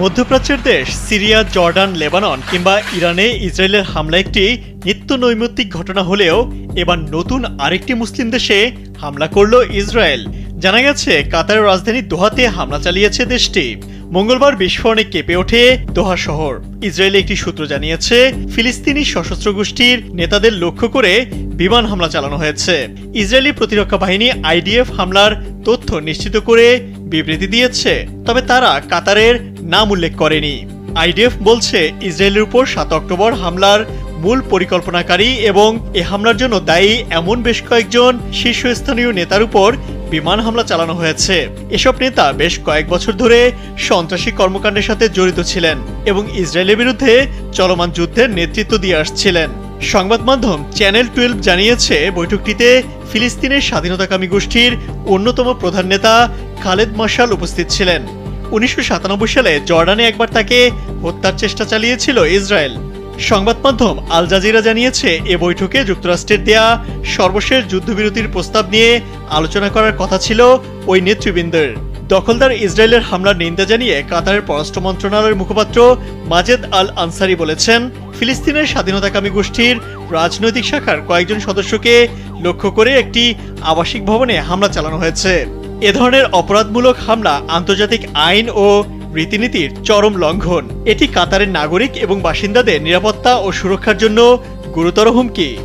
মধ্যপ্রাচ্যের দেশ Syria, Jordan, Lebanon কিংবা ইরানে ইসরায়েলের হামলা একটি নিত্য নৈমিত্তিক ঘটনা হলেও এবার নতুন আরেকটি মুসলিম দেশে হামলা করল ইসরায়েল। জানা গেছে, কাতারের রাজধানী দোহাতে হামলা চালিয়েছে দেশটি। মঙ্গলবার বিস্ফোরণে কেঁপে ওঠে দোহা শহর। ইসরায়েলে একটি সূত্র জানিয়েছে, ফিলিস্তিনি সশস্ত্র গোষ্ঠীর নেতাদের লক্ষ্য করে বিমান হামলা চালানো হয়েছে। ইসরায়েলি প্রতিরক্ষা বাহিনী আইডিএফ হামলার তথ্য নিশ্চিত করে বিবৃতি দিয়েছে। তবে তারা কাতারের নাম উল্লেখ করেনি। আইডিএফ বলছে, ইসরায়েলের উপর সাত অক্টোবর হামলার মূল পরিকল্পনাকারী এবং এ হামলার জন্য দায়ী এমন বেশ কয়েকজন শীর্ষস্থানীয় নেতার উপর বিমান হামলা চালানো হয়েছে। এসব নেতা বেশ কয়েক বছর ধরে সন্ত্রাসী কর্মকাণ্ডের সাথে জড়িত ছিলেন এবং ইসরায়েলের বিরুদ্ধে চলমান যুদ্ধের নেতৃত্ব দিয়ে আসছিলেন। সংবাদ মাধ্যম চ্যানেল টুয়েলভ জানিয়েছে, বৈঠকটিতে ফিলিস্তিনের স্বাধীনতাকামী গোষ্ঠীর অন্যতম প্রধান নেতা খালেদ মার্শাল উপস্থিত ছিলেন। উনিশশো সাতানব্বই সালে জর্ডানে একবার তাকে হত্যার চেষ্টা চালিয়েছিল ইসরায়েল। সংবাদ মাধ্যম আল জাজিরা জানিয়েছে, এ বৈঠকে যুক্তরাষ্ট্রের দেয়া সর্বশেষ যুদ্ধবিরতির প্রস্তাব নিয়ে আলোচনা করার কথা ছিল ওই নেতৃবৃন্দের। দখলদার ইসরায়েলের হামলার নিন্দা জানিয়ে কাতারের পররাষ্ট্র মন্ত্রণালয়ের মুখপাত্র মাজেদ আল আনসারি বলেছেন, ফিলিস্তিনের স্বাধীনতাকামী গোষ্ঠীর রাজনৈতিক শাখার কয়েকজন সদস্যকে লক্ষ্য করে একটি আবাসিক ভবনে হামলা চালানো হয়েছে। এ ধরনের অপরাধমূলক হামলা আন্তর্জাতিক আইন ও রীতিনীতির চরম লঙ্ঘন। এটি কাতারের নাগরিক এবং বাসিন্দাদের নিরাপত্তা ও সুরক্ষার জন্য গুরুতর হুমকি।